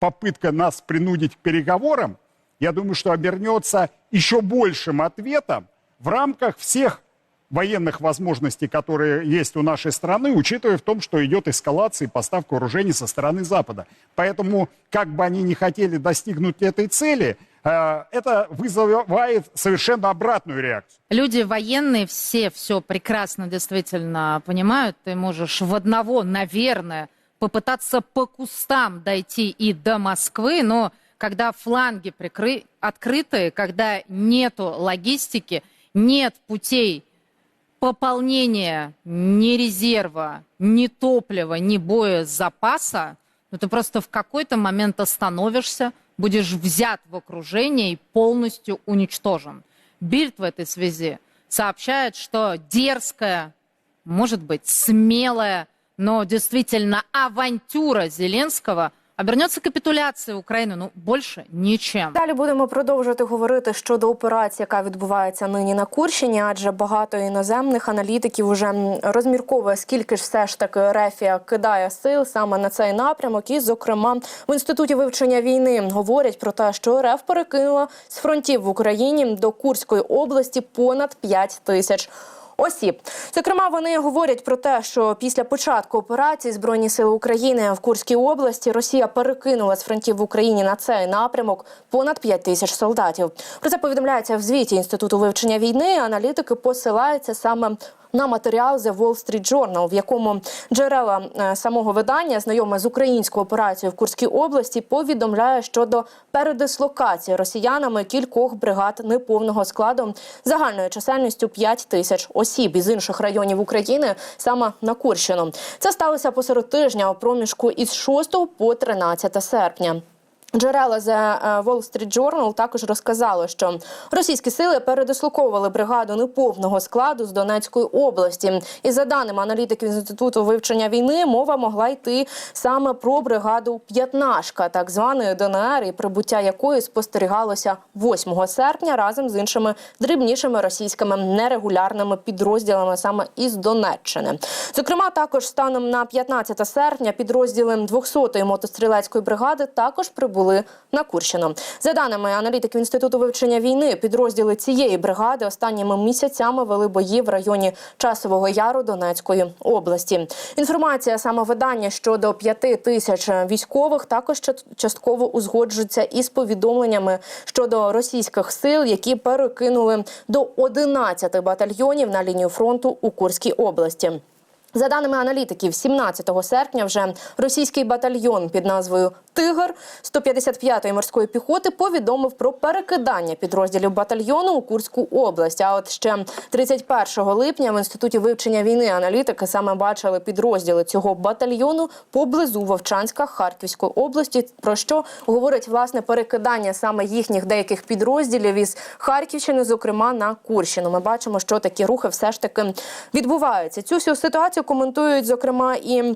попытка нас принудить к переговорам, я думаю, что обернется еще большим ответом в рамках всех военных возможностей, которые есть у нашей страны, учитывая в том, что идет эскалация и поставка вооружений со стороны Запада. Поэтому, как бы они ни хотели достигнуть этой цели, э, это вызывает совершенно обратную реакцию. Люди военные все все прекрасно действительно понимают. Ты можешь в одного, наверное, попытаться по кустам дойти и до Москвы, но когда фланги прикры... открыты, когда нету логистики, нет путей пополнения ни резерва, ни топлива, ни боезапаса, ну ты просто в какой-то момент остановишься, будешь взят в окружение и полностью уничтожен. Бильд в этой связи сообщает, что дерзкая, может быть, смелая, но действительно авантюра Зеленского обернется капитуляцией України, ну больше нічим. Далі будемо продовжувати говорити щодо операції, яка відбувається нині на Курщині, адже багато іноземних аналітиків вже розмірковує, скільки ж все ж таки Рефія кидає сил саме на цей напрямок. І, зокрема, в інституті вивчення війни говорять про те, що РФ перекинула з фронтів в Україні до Курської області понад 5 тисяч осіб. Зокрема, вони говорять про те, що після початку операції Збройні сили України в Курській області Росія перекинула з фронтів в Україні на цей напрямок понад 5 тисяч солдатів. Про це повідомляється в звіті інституту вивчення війни. Аналітики посилаються саме. На матеріал The Wall Street Journal, в якому джерела е, самого видання, знайоме з українською операцією в Курській області, повідомляє щодо передислокації росіянами кількох бригад неповного складу загальною чисельністю 5 тисяч осіб із інших районів України саме на Курщину. Це сталося посеред тижня у проміжку із 6 по 13 серпня. Джерела The Wall Street Journal також розказали, що російські сили передислоковували бригаду неповного складу з Донецької області. І за даними аналітиків інституту вивчення війни, мова могла йти саме про бригаду П'ятнашка, так званої ДНР, і прибуття якої спостерігалося 8 серпня разом з іншими дрібнішими російськими нерегулярними підрозділами саме із Донеччини. Зокрема, також станом на 15 серпня підрозділи 200-ї мотострілецької бригади також прибули були на Курщину. За даними аналітиків інституту вивчення війни, підрозділи цієї бригади останніми місяцями вели бої в районі Часового Яру Донецької області. Інформація саме видання щодо п'яти тисяч військових також частково узгоджується із повідомленнями щодо російських сил, які перекинули до 11 батальйонів на лінію фронту у Курській області. За даними аналітиків, 17 серпня вже російський батальйон під назвою Тигр 155-ї морської піхоти повідомив про перекидання підрозділів батальйону у Курську область. А от ще 31 липня в інституті вивчення війни аналітики саме бачили підрозділи цього батальйону поблизу Вовчанська Харківської області. Про що говорить власне перекидання саме їхніх деяких підрозділів із Харківщини, зокрема на Курщину. Ми бачимо, що такі рухи все ж таки відбуваються. Цю всю ситуацію коментують зокрема і.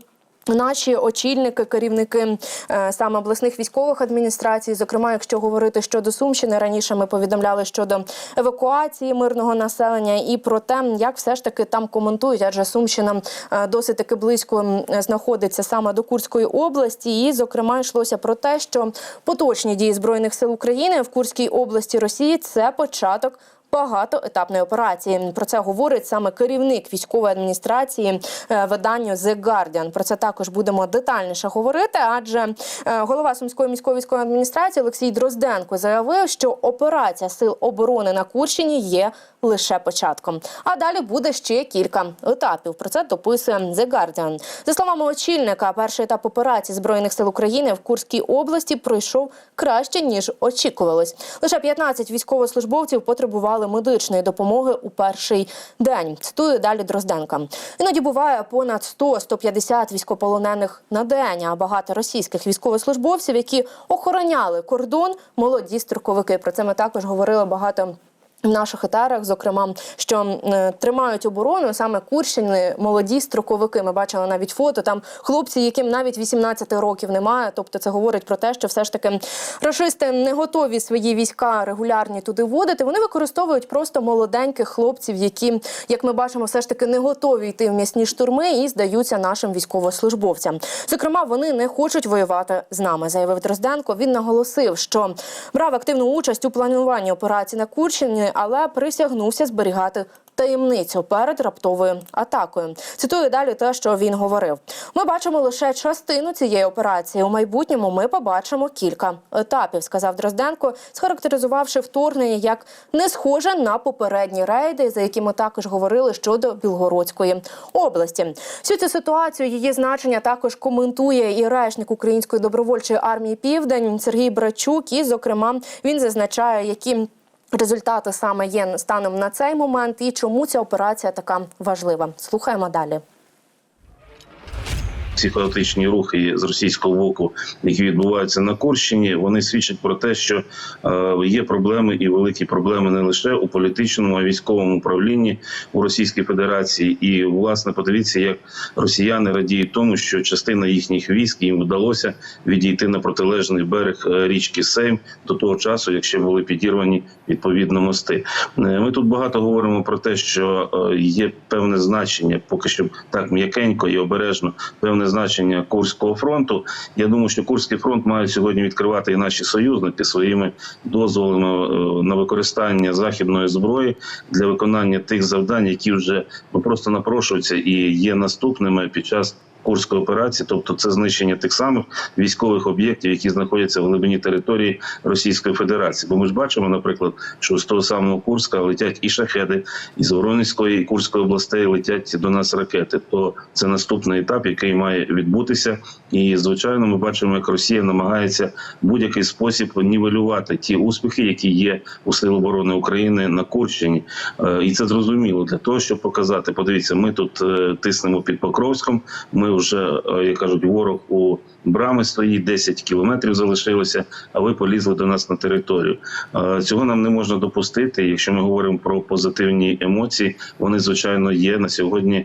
Наші очільники, керівники е, саме обласних військових адміністрацій, зокрема, якщо говорити щодо Сумщини, раніше ми повідомляли щодо евакуації мирного населення і про те, як все ж таки там коментують, адже Сумщина е, досить таки близько знаходиться саме до Курської області. І, зокрема, йшлося про те, що поточні дії збройних сил України в Курській області Росії це початок багатоетапної операції. Про це говорить саме керівник військової адміністрації е, виданню The Guardian. Про це також будемо детальніше говорити. Адже е, голова сумської міської військової адміністрації Олексій Дрозденко заявив, що операція сил оборони на Курщині є лише початком. А далі буде ще кілька етапів. Про це дописує The Guardian. За словами очільника, перший етап операції збройних сил України в Курській області пройшов краще ніж очікувалось. Лише 15 військовослужбовців потребували медичної допомоги у перший день. Цитую далі Дрозденка. Іноді буває понад 100-150 військополонених на день. А багато російських військовослужбовців, які охороняли кордон, молоді строковики. Про це ми також говорили багато в наших етерах, зокрема, що е, тримають оборону саме Курщини, молоді строковики. Ми бачили навіть фото. Там хлопці, яким навіть 18 років немає. Тобто, це говорить про те, що все ж таки рашисти не готові свої війська регулярні туди вводити. Вони використовують просто молоденьких хлопців, які, як ми бачимо, все ж таки не готові йти в м'ясні штурми і здаються нашим військовослужбовцям. Зокрема, вони не хочуть воювати з нами, заявив Дрозденко. Він наголосив, що брав активну участь у плануванні операції на Курщині, але присягнувся зберігати. Таємницю перед раптовою атакою. Цитую далі те, що він говорив. Ми бачимо лише частину цієї операції. У майбутньому ми побачимо кілька етапів, сказав Дрозденко, схарактеризувавши вторгнення як не схоже на попередні рейди, за які ми також говорили щодо Білгородської області. Всю цю ситуацію її значення також коментує і речник Української добровольчої армії Південь Сергій Брачук. І, зокрема, він зазначає, які результати саме є станом на цей момент, і чому ця операція така важлива. Слухаємо далі. Ці хаотичні рухи з російського боку, які відбуваються на Курщині, вони свідчать про те, що е, є проблеми і великі проблеми не лише у політичному, а й військовому управлінні у Російській Федерації. І власне подивіться, як росіяни радіють тому, що частина їхніх військ їм вдалося відійти на протилежний берег е, річки Сейм до того часу, якщо були підірвані відповідно мости. Е, Ми тут багато говоримо про те, що є певне значення, поки що так м'якенько і обережно певне значення Курського фронту. Я думаю, що Курський фронт мають сьогодні відкривати і наші союзники своїми дозволами е, на використання західної зброї для виконання тих завдань, які вже просто напрошуються і є наступними під час. Курської операції, тобто це знищення тих самих військових об'єктів, які знаходяться в глибині території Російської Федерації. Бо ми ж бачимо, наприклад, що з того самого Курська летять і шахеди, із Воронезької і Курської областей летять до нас ракети. То це наступний етап, який має відбутися. І звичайно, ми бачимо, як Росія намагається будь-який спосіб нівелювати ті успіхи, які є у Сил оборони України на Курщині. Е, І це зрозуміло для того, щоб показати. Подивіться, ми тут е, тиснемо під Покровськом. Ми вже е, як кажуть, ворог у брами стоїть 10 кілометрів залишилося. А ви полізли до нас на територію. Е, Цього нам не можна допустити. Якщо ми говоримо про позитивні емоції, вони звичайно є на сьогодні.